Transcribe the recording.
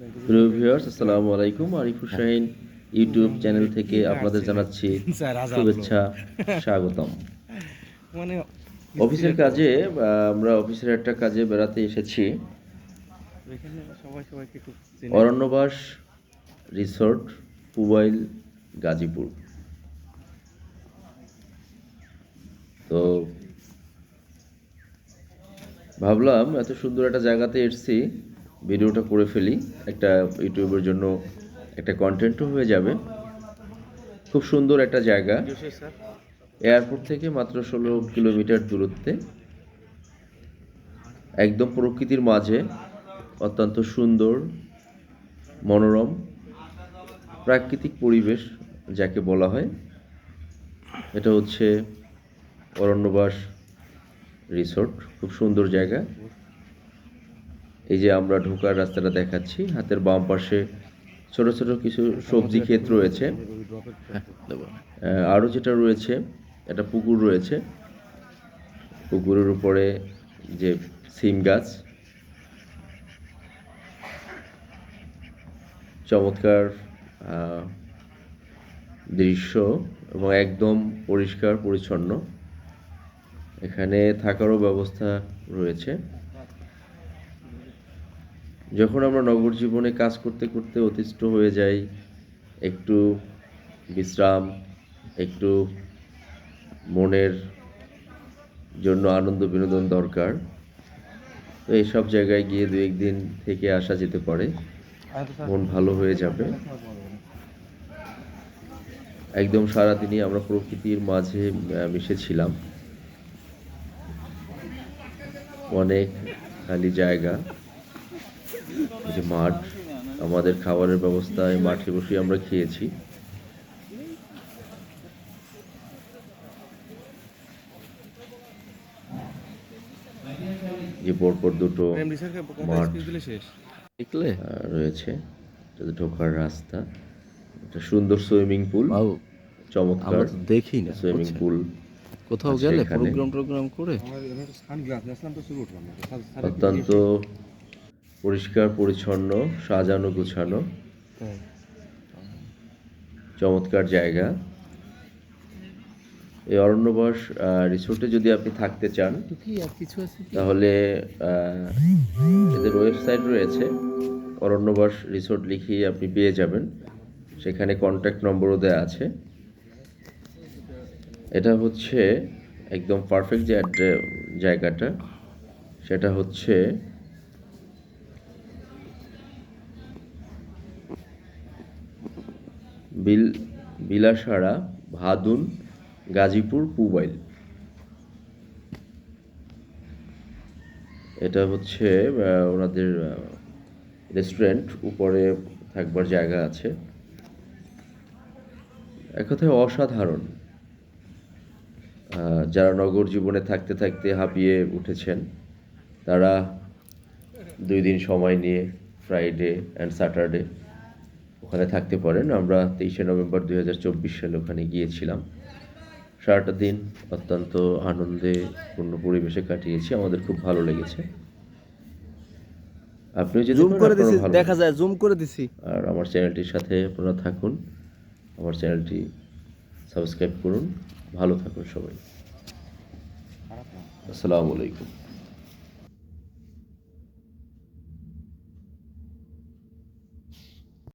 Viewers আসসালামু আলাইকুম Arifur Shahin YouTube channel থেকে আপনাদের জানাচ্ছি শুভেচ্ছা স্বাগতম মানে অফিসের কাজে আমরা অফিসের একটা কাজে বেড়াতে এসেছি অরণ্যবাস রিসোর্ট পুবাইল গাজীপুর তো ভাবলাম এত সুন্দর একটা জায়গাতে এসেছি। ভিডিওটা করে ফেলি। একটা ইউটিউবের জন্য একটা কন্টেন্টও হয়ে যাবে। খুব সুন্দর একটা জায়গা। এয়ারপোর্ট থেকে মাত্র ষোলো কিলোমিটার দূরত্বে। একদম প্রকৃতির মাঝে। অত্যন্ত সুন্দর, মনোরম, প্রাকৃতিক পরিবেশ যাকে বলা হয়। এটা হচ্ছে অরণ্যবাস রিসোর্ট। খুব সুন্দর জায়গা। এই যে আমরা ঢোকার রাস্তাটা দেখাচ্ছি, হাতের বাম পাশে ছোট ছোট কিছু সবজি ক্ষেত রয়েছে। আরও যেটা রয়েছে, একটা পুকুর রয়েছে। পুকুরের উপরে যে সিম গাছ। চমৎকার দৃশ্য এবং একদম পরিষ্কার, পরিচ্ছন্ন। এখানে থাকারও ব্যবস্থা রয়েছে। যখন আমরা নগর জীবনে কাজ করতে করতে অতিষ্ঠ হয়ে যাই, একটু বিশ্রাম, একটু মনের জন্য আনন্দ বিনোদন দরকার, তো এইসব জায়গায় গিয়ে দু একদিন থেকে আসা যেতে পারে। মন ভালো হয়ে যাবে। একদম সারাদিনই আমরা প্রকৃতির মাঝে মিশেছিলাম। অনেক খালি জায়গা। যে মাঠ আমাদের খাবারের ব্যবস্থা মাঠে বসে আমরা খেয়েছি। যে পরপর দুটো মাঠ রয়েছে। ঢোকার রাস্তা। একটা সুন্দর সুইমিং পুল চমৎকার তো দেখি না সুইমিং পুল কোথাও গেলে। প্রোগ্রাম করে তো শুরু উঠলাম অত্যন্ত পরিষ্কার, পরিচ্ছন্ন, সাজানো, গোছানো। চমৎকার জায়গা। এই অরণ্যবাস রিসোর্টে যদি আপনি থাকতে চান, তাহলে এদের ওয়েবসাইট রয়েছে। অরণ্যবাস রিসোর্ট লিখিয়ে আপনি পেয়ে যাবেন। সেখানে কন্ট্যাক্ট নম্বরও দেওয়া আছে। এটা হচ্ছে একদম পারফেক্ট যে, জায়গাটা। সেটা হচ্ছে বিল বিলাসাড়া ভাদুন, গাজীপুর, পুবাইল। এটা হচ্ছে ওনাদের রেস্টুরেন্ট উপরে থাকবার জায়গা আছে। এক কথায় অসাধারণ। যারা নগর জীবনে থাকতে থাকতে হাঁপিয়ে উঠেছেন, তারা দুই দিন সময় নিয়ে ফ্রাইডে অ্যান্ড স্যাটারডে ওখানে থাকতে পারেন। আমরা তেইশে নভেম্বর দুই হাজার চব্বিশ সালে ওখানে গিয়েছিলাম। সারাটা দিন অত্যন্ত আনন্দে পূর্ণ পরিবেশে কাটিয়েছি। আমাদের খুব ভালো লেগেছে। আপনিও যদি জুম করে দিছি দেখা যায় জুম করে দিছি। আর আমার চ্যানেলটির সাথে আপনারা থাকুন। আমার চ্যানেলটি সাবস্ক্রাইব করুন। ভালো থাকুন সবাই। আসসালামু আলাইকুম।